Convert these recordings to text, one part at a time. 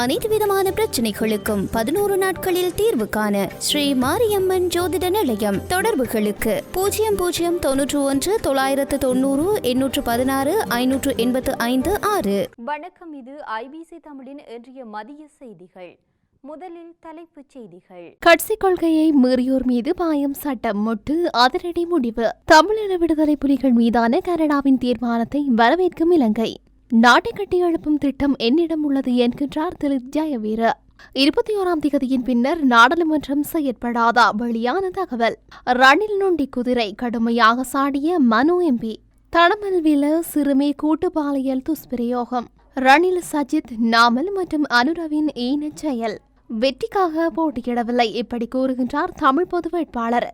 அனைத்து விதமான பிரச்சனைகளுக்கும் பதினோரு நாட்களில் தீர்வு காண ஸ்ரீ மாரியம்மன் ஜோதிட நிலையம் தொடர்புகளுக்கு. பூஜ்ஜியம் பூஜ்ஜியம் தொன்னூற்று ஒன்று தொள்ளாயிரத்து தொண்ணூறு எண்ணூற்று பதினாறு ஐநூற்று எண்பத்து ஐந்து ஆறு. வணக்கம் இது ஐபிசி தமிழின் இன்றைய மதிய செய்திகள். முதலில் தலைப்புச் செய்திகள். கட்சி கொள்கையை மீறியோர் மீது பாயம் சட்டம் முட்டு அதிரடி முடிவு. தமிழீழ விடுதலை புலிகள் மீதான கனடாவின் தீர்மானத்தை வரவேற்கும் இலங்கை. நாட்டை கட்டி எழுப்பும் திட்டம் என்னிடம் உள்ளது என்கின்றார் திரு ஜயவீர. இருபத்தி ஓராம் திகதியின் பின்னர் நாடாளுமன்றம் செயற்படாதா வெளியான தகவல். ரணில் நொண்டி குதிரை கடுமையாக சாடிய மனு எம்பி தடமல்வில சிறுமி கூட்டுப்பாளையல் துஷ்பிரயோகம். ரணில் சஜித் நாமல் மற்றும் அனுரவின் ஈனச் செயல். வெற்றிக்காக போட்டியிடவில்லை இப்படி கூறுகின்றார் தமிழ் பொது வேட்பாளர்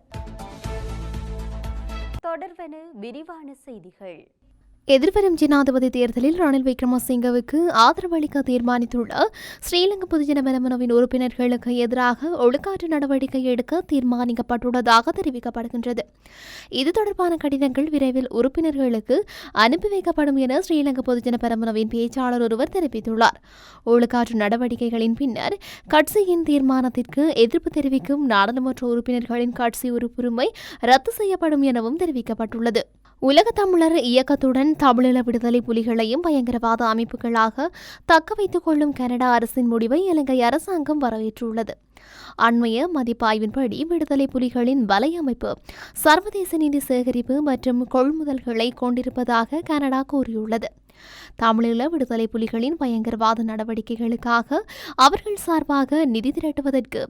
தொடர்பென விரிவான செய்திகள். எதிர்வரும் ஜனாதிபதி தேர்தலில் ரணில் விக்ரமசிங்கவுக்கு ஆதரவளிக்க தீர்மானித்துள்ள ஸ்ரீலங்கா பொதுஜன பெரமுனவின் உறுப்பினர்களுக்கு எதிராக ஒழுக்காற்று நடவடிக்கை எடுக்க தீர்மானிக்கப்பட்டுள்ளதாக தெரிவிக்கப்படுகின்றது. இது தொடர்பான கடிதங்கள் விரைவில் உறுப்பினர்களுக்கு அனுப்பி வைக்கப்படும் என ஸ்ரீலங்கா பொதுஜன பெரமுனவின் பேச்சாளர் ஒருவர் தெரிவித்துள்ளார். ஒழுக்காற்று நடவடிக்கைகளின் பின்னர் கட்சியின் தீர்மானத்திற்கு எதிர்ப்பு தெரிவிக்கும் நாடாளுமன்ற உறுப்பினர்களின் கட்சி உறுப்புரிமை ரத்து செய்யப்படும் எனவும் தெரிவிக்கப்பட்டுள்ளது. உலக தமிழர் இயக்கத்துடன் தமிழீழ விடுதலை புலிகளையும் பயங்கரவாத அமைப்புகளாக தக்க வைத்துக் கொள்ளும் கனடா அரசின் முடிவை இலங்கை அரசாங்கம் வரவேற்றுள்ளது. அண்மைய மதிப்பாய்வின்படி விடுதலை புலிகளின் வலையமைப்பு சர்வதேச நிதி சேகரிப்பு மற்றும் கொள்முதல்களை கொண்டிருப்பதாக கனடா கூறியுள்ளது. தமிழீழ விடுதலை புலிகளின் பயங்கரவாத நடவடிக்கைகளுக்காக அவர்கள் சார்பாக நிதி திரட்டுவதற்கு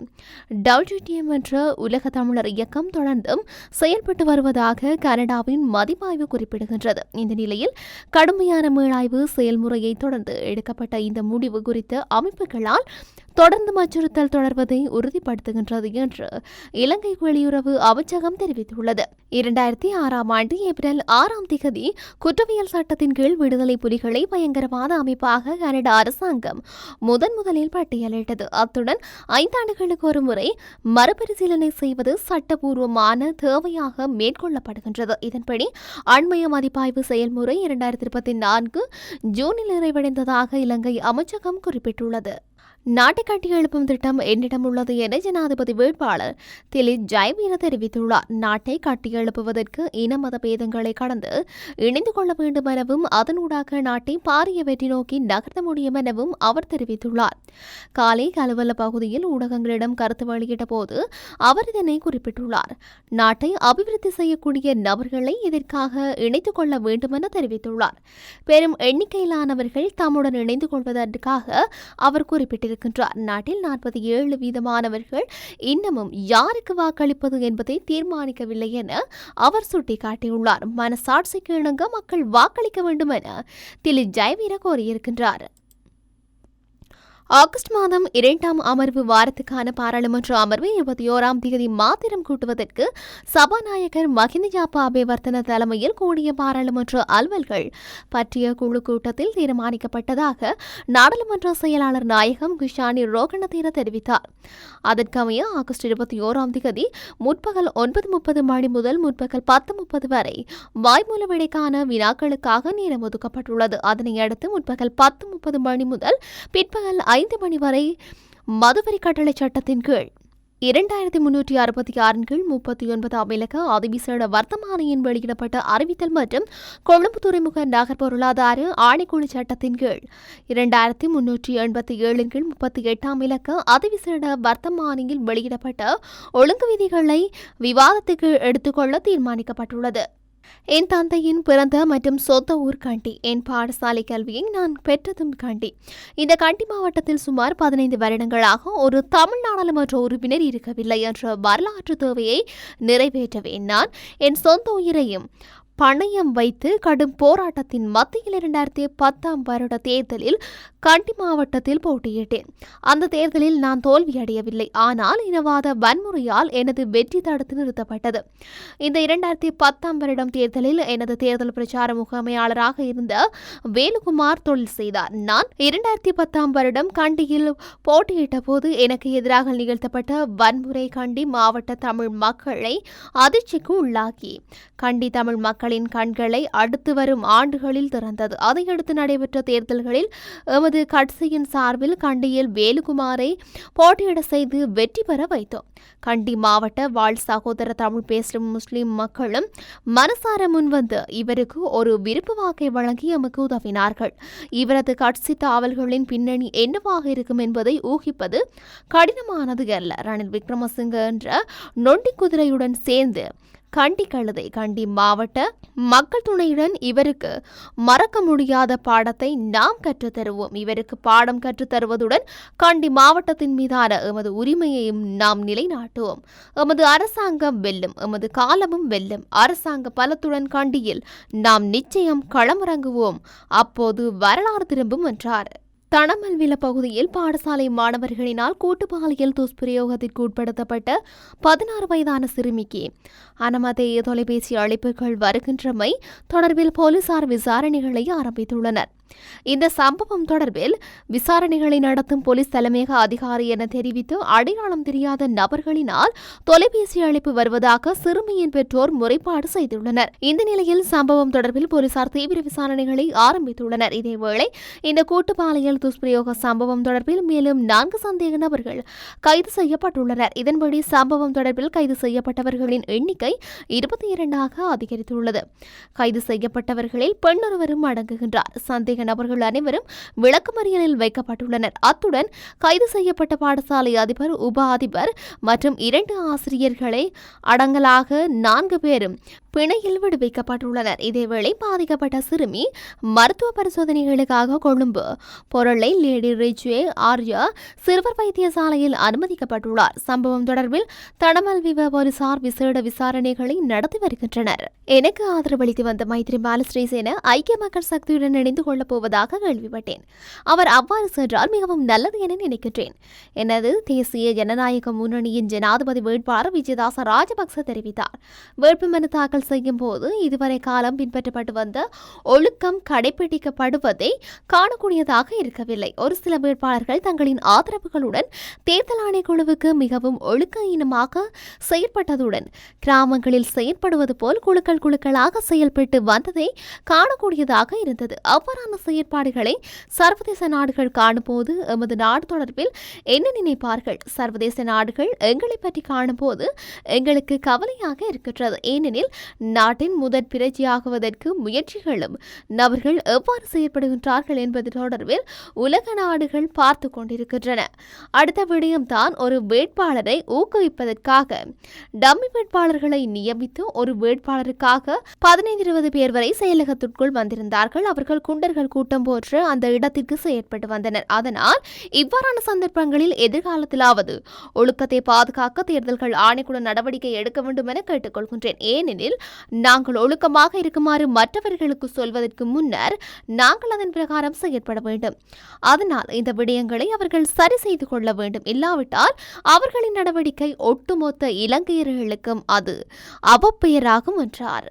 டபிள்யூடிஎம் என்ற உலக தமிழர் இயக்கம் தொடர்ந்தும் செயல்பட்டு வருவதாக கனடாவின் மதிப்பாய்வு குறிப்பிடுகின்றது. இந்த நிலையில் கடுமையான மீளாய்வு செயல்முறையை தொடர்ந்து எடுக்கப்பட்ட இந்த முடிவு குறித்த அமைப்புகளால் தொடர்ந்து அச்சுறுத்தல் தொடர்வதை உறுதிப்படுத்துகின்றது என்று இலங்கை வெளியுறவு அமைச்சகம் தெரிவித்துள்ளது. இரண்டாயிரத்தி ஆறாம் ஆண்டு ஏப்ரல் ஆறாம் திகதி குற்றவியல் சட்டத்தின் கீழ் விடுதலை புலிகளை பயங்கரவாத அமைப்பாக கனடா அரசாங்கம் முதன் முதலில் பட்டியலிட்டது. அத்துடன் ஐந்தாண்டுகளுக்கு ஒரு முறை மறுபரிசீலனை செய்வது சட்டபூர்வமான தேவையாக மேற்கொள்ளப்படுகின்றது. இதன்படி அண்மைய மதிப்பாய்வு செயல்முறை இரண்டாயிரத்தி இருபத்தி நான்கு ஜூனில் நிறைவடைந்ததாக இலங்கை அமைச்சகம் குறிப்பிட்டுள்ளது. நாட்டை கட்டி எழுப்பும் திட்டம் என்னிடம் உள்ளது என ஜனாதிபதி வேட்பாளர் திலீப் ஜெயவீர தெரிவித்துள்ளார். நாட்டை கட்டி எழுப்புவதற்கு இன மத பேதங்களை கடந்து இணைந்து கொள்ள வேண்டும் எனவும் அதனூடாக நாட்டை பாரிய வெற்றி நோக்கி நகர்த்த முடியும் எனவும் அவர் தெரிவித்துள்ளார். காலை கலுவல பகுதியில் ஊடகங்களிடம் கருத்து வெளியிட்ட போது அவர் இதனை குறிப்பிட்டுள்ளார். நாட்டை அபிவிருத்தி செய்யக்கூடிய நபர்களை இதற்காக இணைத்துக் கொள்ள வேண்டும் என தெரிவித்துள்ளார். பெரும் எண்ணிக்கையிலானவர்கள் தம்முடன் இணைந்து கொள்வதற்காக அவர் குறிப்பிட்டார் குறிப்பிட்டிருக்கிறார் நாட்டில் நாற்பத்தி ஏழு வீதமானவர்கள் இன்னமும் யாருக்கு வாக்களிப்பது என்பதை தீர்மானிக்கவில்லை என அவர் சுட்டிக்காட்டியுள்ளார். மனசாட்சிக்கு இணங்க மக்கள் வாக்களிக்க வேண்டும் என திலி ஜெயவீர கோரியிருக்கின்றார். ஆகஸ்ட் மாதம் இரண்டாம் அமர்வு வாரத்துக்கான பாராளுமன்ற அமர்வு இருபத்தி ஓராம் தேதி மாத்திரம் கூட்டுவதற்கு சபாநாயகர் மஹிந்த ஜாப்பா அபேவர்த்தன தலைமையில் கூடிய பாராளுமன்ற அலுவல்கள் பற்றிய குழு கூட்டத்தில் தீர்மானிக்கப்பட்டதாக நாடாளுமன்ற செயலாளர் நாயகம் கிஷானி ரோகணதீர தெரிவித்தார். அதற்கமைய ஆகஸ்ட் இருபத்தி ஓராம் தேதி முற்பகல் ஒன்பது முப்பது மணி முதல் முற்பகல் பத்து முப்பது வரை வாய்மூல விடைக்கான வினாக்களுக்காக நேரம் ஒதுக்கப்பட்டுள்ளது. அதனையடுத்து முற்பகல் பத்து முப்பது மணி முதல் பிற்பகல் ஐந்து மணி வரை மதுவரி கட்டளை சட்டத்தின் கீழ். இரண்டாயிரத்தி முன்னூற்றி அறுபத்தி ஆறின் கீழ் முப்பத்தி ஒன்பதாம் இலக்க அதிவிசேட வர்த்தமானியின் வெளியிடப்பட்ட அறிவித்தல் மற்றும் கொழும்பு துறைமுக நகர் பொருளாதார ஆணைக்குழு சட்டத்தின் கீழ். இரண்டாயிரத்தி முன்னூற்றி எண்பத்தி ஏழின் கீழ் முப்பத்தி எட்டாம் இலக்க அதிவிசேட வர்த்தமானியில் வெளியிடப்பட்ட ஒழுங்கு விதிகளை விவாதத்துக்கு எடுத்துக்கொள்ள தீர்மானிக்கப்பட்டுள்ளது. என் தந்தையின் பிறந்த மற்றும் சொந்த ஊர் கண்டி. என் பாடசாலை கல்வியை நான் பெற்றதும் கண்டி. இந்த கண்டி மாவட்டத்தில் சுமார் பதினைந்து வருடங்களாக ஒரு தமிழ் நாடாளுமன்ற உறுப்பினர் இருக்கவில்லை என்ற வரலாற்று தேவையை நிறைவேற்றவே நான் என் சொந்த உயிரையும் பணயம் வைத்து கடும் போராட்டத்தின் மத்தியில் இரண்டாயிரத்தி பத்தாம் வருட தேர்தலில் கண்டி மாவட்டத்தில் போட்டியிட்டேன். அந்த தேர்தலில் நான் தோல்வியடையவில்லை ஆனால் இனவாத வன்முறையால் எனது வெற்றி தடுத்து நிறுத்தப்பட்டது. இந்த இரண்டாயிரத்தி பத்தாம் வருடம் தேர்தலில் எனது தேர்தல் பிரச்சார முகாமையாளராக இருந்த வேலுகுமார் தொழில் செய்தார். நான் இரண்டாயிரத்தி பத்தாம் வருடம் கண்டியில் போட்டியிட்ட போது எனக்கு எதிராக நிகழ்த்தப்பட்ட வன்முறை கண்டி மாவட்ட தமிழ் மக்களை அதிர்ச்சிக்கு உள்ளாக்கி. கண்டி தமிழ் மக்கள் மக்களின் கண்களை அடுத்து வரும் ஆண்டுகளில் திறந்தது. அதையடுத்து நடைபெற்ற தேர்தல்களில் எமது கட்சியின் சார்பில் கண்டியில் வேலுகுமாரை போட்டியிட செய்து வெற்றி பெற வைத்தோம். கண்டி மாவட்ட வாழ் சகோதர தமிழ் பேசும் முஸ்லிம் மக்களும் மனசார முன்வந்து இவருக்கு ஒரு விருப்பு வாக்கை வழங்கி எமக்கு உதவினார்கள். இவரது கட்சி தாவல்களின் பின்னணி என்னவாக இருக்கும் என்பதை ஊகிப்பது கடினமானது அல்ல. ரணில் விக்ரமசிங்க என்ற நொண்டி குதிரையுடன் சேர்ந்து கண்டி கழுதை கண்டி மாவட்ட மக்கள் துணையுடன் இவருக்கு மறக்க முடியாத பாடத்தை நாம் கற்றுத் தருவோம். இவருக்கு பாடம் கற்றுத் தருவதுடன் கண்டி மாவட்டத்தின் மீதான எமது உரிமையையும் நாம் நிலைநாட்டுவோம். எமது அரசாங்கம் வெல்லும் எமது காலமும் வெல்லும். அரசாங்க பலத்துடன் கண்டியில் நாம் நிச்சயம் களமிறங்குவோம். அப்போது வரலாறு திரும்பும் என்றார். தனமல்வில பகுதியில் பாடசாலை மாணவர்களினால் கூட்டு பாலியல் துஷ்பிரயோகத்திற்கு உட்படுத்தப்பட்ட பதினாறு வயதான சிறுமிக்கு அனுமதிய தொலைபேசி அழைப்புகள் வருகின்றமை தொடர்பில் போலீசார் விசாரணைகளை ஆரம்பித்துள்ளனர். இந்த சம்பவம் தொடர்பில் விசாரணைகளை நடத்தும் போலீஸ் தலைமையக அதிகாரி என தெரிவித்து அடையாளம் தெரியாத நபர்களினால் தொலைபேசி அழைப்பு வருவதாக சிறுமியின் பெற்றோர் முறைப்பாடு செய்துள்ளனர். இந்த நிலையில் சம்பவம் தொடர்பில் போலீசார் தீவிர விசாரணைகளை ஆரம்பித்துள்ளனர். இதேவேளை இந்த கூட்டு துஷ்பிரயோக சம்பவம் தொடர்பில் மேலும் நான்கு சந்தேக நபர்கள் கைது செய்யப்பட்டுள்ளனர். இதன்படி சம்பவம் தொடர்பில் கைது செய்யப்பட்டவர்களின் எண்ணிக்கை இருபத்தி இரண்டாக அதிகரித்துள்ளது. கைது செய்யப்பட்டவர்களில் பெண்ணொருவரும் அடங்குகின்றார். சந்தேக நபர்கள் அனைவரும் விளக்கமறியலில் வைக்கப்பட்டுள்ளனர். அத்துடன் கைது செய்யப்பட்ட பாடசாலை அதிபர் உப அதிபர் மற்றும் இரண்டு ஆசிரியர்களை அடங்கலாக நான்கு பேரும் பிணையில் விடுவிக்கப்பட்டுள்ளனர். இதேவேளை பாதிக்கப்பட்ட சிறுமி மருத்துவ பரிசோதனைகளுக்காக கொழும்பு. பொருளை லேடி ரிஜ்வே ஆர்யா சிறுவர் வைத்தியசாலையில் அனுமதிக்கப்பட்டுள்ளார். சம்பவம் தொடர்பில் தடமல்விவ போலீசார் விசேட விசாரணைகளை நடத்தி வருகின்றனர். எனக்கு ஆதரவளித்து வந்த மைத்ரிபால ஸ்ரீசேன ஐக்கிய மக்கள் சக்தியுடன் இணைந்து கொள்ளப் போவதாக கேள்விப்பட்டேன். அவர் அவ்வாறு சென்றால் மிகவும் நல்லது என நினைக்கின்றேன். எனது தேசிய ஜனநாயக முன்னணியின் ஜனாதிபதி வேட்பாளர் விஜயதாச ராஜபக்ச தெரிவித்தார். வேட்புமனு தாக்கல் செய்யும் போது இதுவரை காலம் பின்பற்றப்பட்டு வந்த ஒழுக்கம் கடைபிடிக்கப்படுவதை காணக்கூடியதாக இருக்கவில்லை. ஒரு சில வேட்பாளர்கள் தங்களின் ஆதரவுகளுடன் தேர்தல் ஆணைக்குழுவுக்கு மிகவும் ஒழுக்க இனமாக செயற்பட்டதுடன் கிராமங்களில் செயற்படுவது போல் குழுக்கள் குழுக்களாக செயல்பட்டு வந்ததை காணக்கூடியதாக இருந்தது. அவ்வாறான செயற்பாடுகளை சர்வதேச நாடுகள் காணும்போது எமது நாடு தொடர்பில் என்ன நினைப்பார்கள்? சர்வதேச நாடுகள் எங்களை பற்றி காணும்போது எங்களுக்கு கவலையாக இருக்கின்றது. ஏனெனில் நாட்டின் முதற் பிரஜையாகுவதற்கு முயற்சிகளும் நபர்கள் எவ்வாறு செயற்படுகின்றார்கள் என்பது தொடர்பில் உலக நாடுகள் பார்த்து கொண்டிருக்கின்றன. அடுத்த விடயம்தான் ஒரு வேட்பாளரை ஊக்குவிப்பதற்காக. டம்மி வேட்பாளர்களை நியமித்து ஒரு வேட்பாளருக்காக பதினைந்து இருபது பேர் வரை செயலகத்திற்குள் வந்திருந்தார்கள். அவர்கள் குண்டர்கள் கூட்டம் போன்று அந்த இடத்திற்கு செயற்பட்டு வந்தனர். அதனால் இவ்வாறான சந்தர்ப்பங்களில் எதிர்காலத்திலாவது ஒழுக்கத்தை பாதுகாக்க தேர்தல்கள் ஆணைக்குழு நடவடிக்கை எடுக்க வேண்டும் என கேட்டுக்கொள்கின்றேன். ஏனெனில் நாங்கள் ஒழுக்கமாக இருக்குமாறு மற்றவர்களுக்கு சொல்வதற்கு முன்னர் நாங்கள் அதன் பிரகாரம் செயற்பட வேண்டும். அதனால் இந்த விடயங்களை அவர்கள் சரி செய்து கொள்ள வேண்டும். இல்லாவிட்டால் அவர்களின் நடவடிக்கை ஒட்டுமொத்த இலங்கையர்களுக்கும் அது அவப்பெயராகும் என்றார்.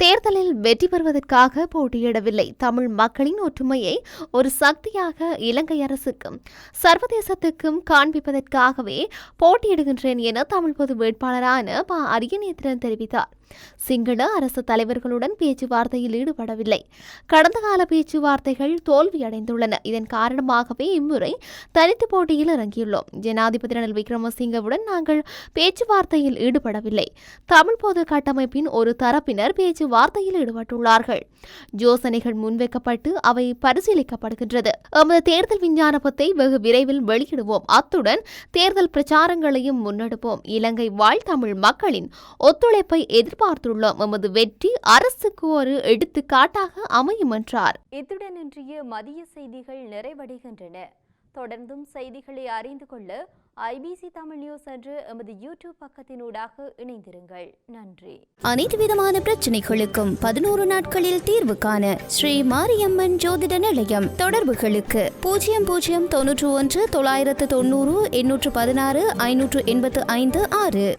தேர்தலில் வெற்றி பெறுவதற்காக போட்டியிடவில்லை. தமிழ் மக்களின் ஒற்றுமையை ஒரு சக்தியாக இலங்கை அரசுக்கும் சர்வதேசத்துக்கும் காண்பிப்பதற்காகவே போட்டியிடுகின்றேன் என தமிழ் பொது வேட்பாளரான ப. அரியநேத்திரன் தெரிவித்தார். சிங்கள அரசு தலைவர்களுடன் பேச்சுவார்த்தையில் ஈடுபடவில்லை. கடந்த கால பேச்சுவார்த்தைகள் தோல்வியடைந்துள்ளன. இதன் காரணமாகவே இம்முறை தனித்து போட்டியில் இறங்கியுள்ளோம். ஜனாதிபதி ரணில் விக்ரமசிங்கவுடன் நாங்கள் பேச்சுவார்த்தையில் ஈடுபடவில்லை. தமிழ் பொது கட்டமைப்பின் ஒரு தரப்பினர் பேச்சுவார்த்தையில் ஈடுபட்டுள்ளார்கள். யோசனைகள் முன்வைக்கப்பட்டு அவை பரிசீலிக்கப்படுகின்றது. எமது தேர்தல் விஞ்ஞானபத்தை வெகு விரைவில் வெளியிடுவோம். அத்துடன் தேர்தல் பிரச்சாரங்களையும் முன்னெடுப்போம். இலங்கை வாழ் தமிழ் மக்களின் ஒத்துழைப்பை எதிர்பார்த்துள்ளோம் எமது வெற்றி அரசுக்கு ஒரு எடுத்துக்காட்டாக அமையும் என்றார். இத்துடன் இன்றைய மதிய செய்திகள் நிறைவடைகின்றன. தொடர்ந்தும் செய்திகளை அறிந்து கொள்ள ஐபிசி தமிழ் நியூஸ் என்று எமது யூடியூப் பக்கத்தினூடாக இணைந்திருங்கள். நன்றி. அனைத்து விதமான பிரச்சனைகளுக்கும் பதினோரு நாட்களில் தீர்வு காண ஸ்ரீ மாரியம்மன் ஜோதிட நிலையம் தொடர்புகளுக்கு பூஜ்ஜியம் பூஜ்ஜியம் தொன்னூற்று ஒன்று தொள்ளாயிரத்து தொண்ணூறு எண்ணூற்று பதினாறு ஐநூற்று எண்பத்து ஐந்து ஆறு.